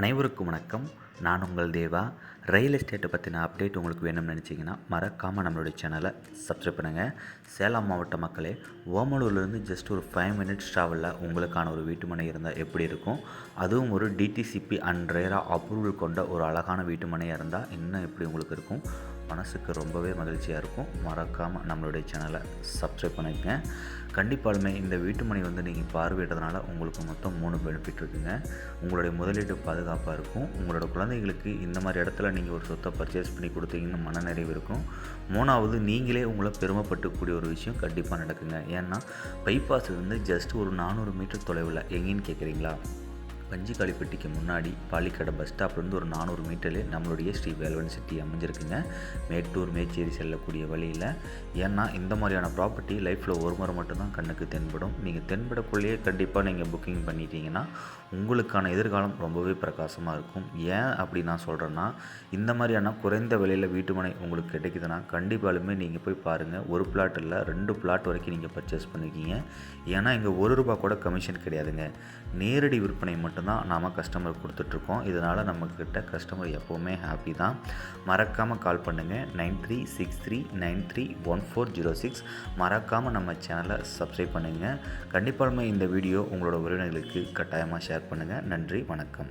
அனைவருக்கும் வணக்கம். நான் உங்கள் தேவா. ரியல் எஸ்டேட்டை பற்றின அப்டேட் உங்களுக்கு வேணும்னு நினச்சிங்கன்னா மறக்காமல் நம்மளுடைய சேனலை சப்ஸ்கிரைப் பண்ணுங்கள் சேலம் மாவட்ட மக்களே ஓமலூர்லேருந்து ஜஸ்ட் ஒரு ஃபைவ் மினிட்ஸ் ட்ராவலில் உங்களுக்கான ஒரு வீட்டுமனை இருந்தால் எப்படி இருக்கும்? அதுவும் ஒரு டிடிசிபி அண்ட் ரேரா அப்ரூவல் கொண்ட ஒரு அழகான வீட்டுமனையாக இருந்தால் இன்னும் எப்படி உங்களுக்கு இருக்கும்? மனசுக்கு ரொம்பவே மகிழ்ச்சியாக இருக்கும். மறக்காமல் நம்மளுடைய சேனலை சப்ஸ்கிரைப் பண்ணிக்கங்க. கண்டிப்பாலுமே இந்த வீட்டு வந்து நீங்கள் பார்வையிட்டதுனால உங்களுக்கு மொத்தம் மூணு பெனிஃபிட் இருக்குங்க. உங்களுடைய முதலீடு பாதுகாப்பாக இருக்கும். உங்களோட குழந்தைங்களுக்கு இந்த மாதிரி இடத்துல நீங்கள் ஒரு சொத்தை பர்ச்சேஸ் பண்ணி கொடுத்தீங்கன்னு மனநிறைவு இருக்கும். மூணாவது நீங்களே உங்களை பெருமைப்பட்டுக்கூடிய ஒரு விஷயம் கண்டிப்பாக நடக்குங்க. ஏன்னா பைபாஸ்லேருந்து ஜஸ்ட் ஒரு நானூறு மீட்டர் தொலைவில் எங்கேன்னு கேட்குறீங்களா பஞ்சிக்காளிப்பட்டிக்கு முன்னாடி பாலிக்கடை பஸ் ஸ்டாப்லேருந்து ஒரு நானூறு மீட்டரில் நம்மளுடைய ஸ்ரீ வேல்வன் சிட்டி அமைஞ்சிருக்குங்க. மேட்டூர் மேச்சேரி செல்லக்கூடிய வழியில். ஏன்னா இந்த மாதிரியான ப்ராப்பர்ட்டி லைஃப்பில் ஒரு முறை மட்டும்தான் கண்ணுக்கு தென்படும். நீங்கள் தென்படக்குள்ளேயே கண்டிப்பாக நீங்கள் புக்கிங் பண்ணிட்டீங்கன்னா உங்களுக்கான எதிர்காலம் ரொம்பவே பிரகாசமாக இருக்கும். ஏன் அப்படி நான் சொல்கிறேன்னா இந்த மாதிரியான குறைந்த விலையில் வீட்டுமனை உங்களுக்கு கிடைக்குதுன்னா கண்டிப்பாலுமே நீங்கள் போய் பாருங்கள் ஒரு பிளாட் இல்லை ரெண்டு பிளாட் வரைக்கும் நீங்கள் பர்ச்சேஸ் பண்ணிக்கிங்க ஏன்னா இங்கே ஒரு ரூபா கூட கமிஷன் கிடையாதுங்க. நேரடி விற்பனை மட்டும் மட்டும்தான் நாம் கஸ்டமர் கொடுத்துட்ருக்கோம். இதனால் நம்மக்கிட்ட கஸ்டமர் எப்போவுமே ஹாப்பி தான். மறக்காமல் கால் பண்ணுங்கள் nine three six three nine three one four zero six. மறக்காமல் நம்ம சேனலை சப்ஸ்கிரைப் பண்ணுங்கள் கண்டிப்பாக இந்த வீடியோ உங்களோட உறவினர்களுக்கு கட்டாயமாக ஷேர் பண்ணுங்கள் நன்றி வணக்கம்.